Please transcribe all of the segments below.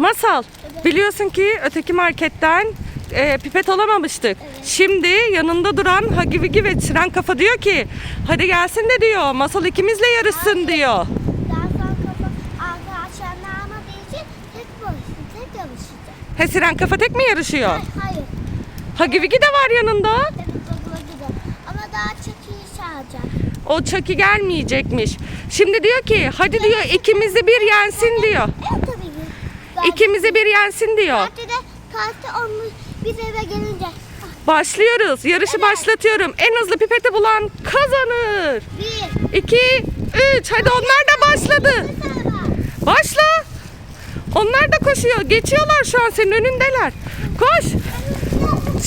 Masal, biliyorsun ki öteki marketten e, pipet alamamıştık. Şimdi yanında duran Hagi Vigi ve Siren Kafa diyor ki hadi gelsin de diyor. Masal ikimizle yarışsın diyor. Tek çalışacak. He Siren Kafa tek mi yarışıyor? Hayır, hayır. Hagi Vigi de var yanında. Evet. Ama daha iyi çağıracak. O Chucky gelmeyecekmiş. Şimdi diyor ki hadi diyor ikimizi bir yensin diyor. Evet İkimizi bir yensin diyor. Zaten de kartı olmuş biz eve gelince. Başlıyoruz. Yarışı başlatıyorum. En hızlı pipeti bulan kazanır. Bir, 2 3 hadi onlar da başladı. Başla. Onlar da koşuyor. Geçiyorlar şu an senin önündeler. Koş.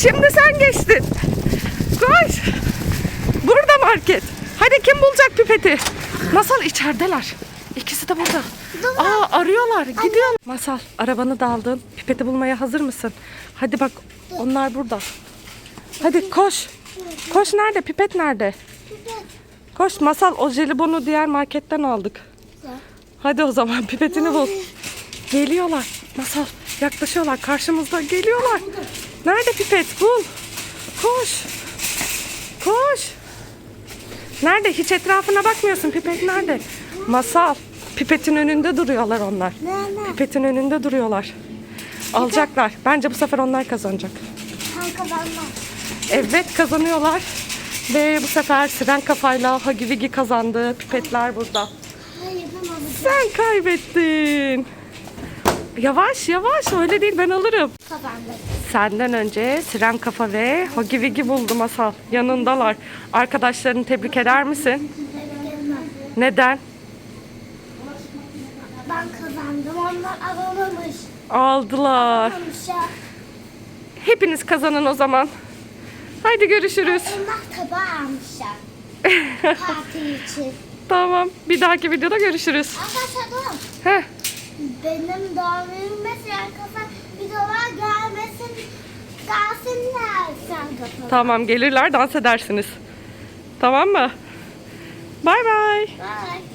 Şimdi sen geçtin. Koş. Burada market. Hadi kim bulacak pipeti? Masal içerideler. İkisi de burada. Aa arıyorlar. Gidiyor. Masal arabanı da aldın. Pipeti bulmaya hazır mısın? Hadi bak onlar burada. Hadi koş. Koş nerede? Pipet nerede? Koş Masal o jelibonu diğer marketten aldık. Hadi o zaman pipetini bul. Geliyorlar. Masal yaklaşıyorlar. Karşımızda geliyorlar. Nerede pipet? Bul. Koş. Koş. Nerede? Hiç etrafına bakmıyorsun. Pipet nerede? Masal. Pipetin önünde duruyorlar onlar. Ne ne? Pipetin önünde duruyorlar. Alacaklar. Bence bu sefer onlar kazanacak. Sen kazanmaz. Evet kazanıyorlar. Ve bu sefer Siren kafayla Hagi Vigi kazandı. Pipetler burada. Hayır. Sen kaybettin. Yavaş yavaş öyle değil ben alırım. Kazandım. Senden önce Siren Kafa ve Hagi Vigi buldu Masal. Yanındalar. Arkadaşlarını tebrik eder misin? Neden? Ben kazandım. Onlar alamamış. Aldılar. Alamamış ya. Hepiniz kazanın o zaman. Haydi görüşürüz. Onlar tabağı almışlar. Parti için. Tamam. Bir dahaki videoda görüşürüz. Arkadaşlar. Heh. Benim doğum günüm mesela kafa videolar gelmesin. Gelsinler sen kafa. Tamam gelirler dans edersiniz. Tamam mı? Bay bay. Bye.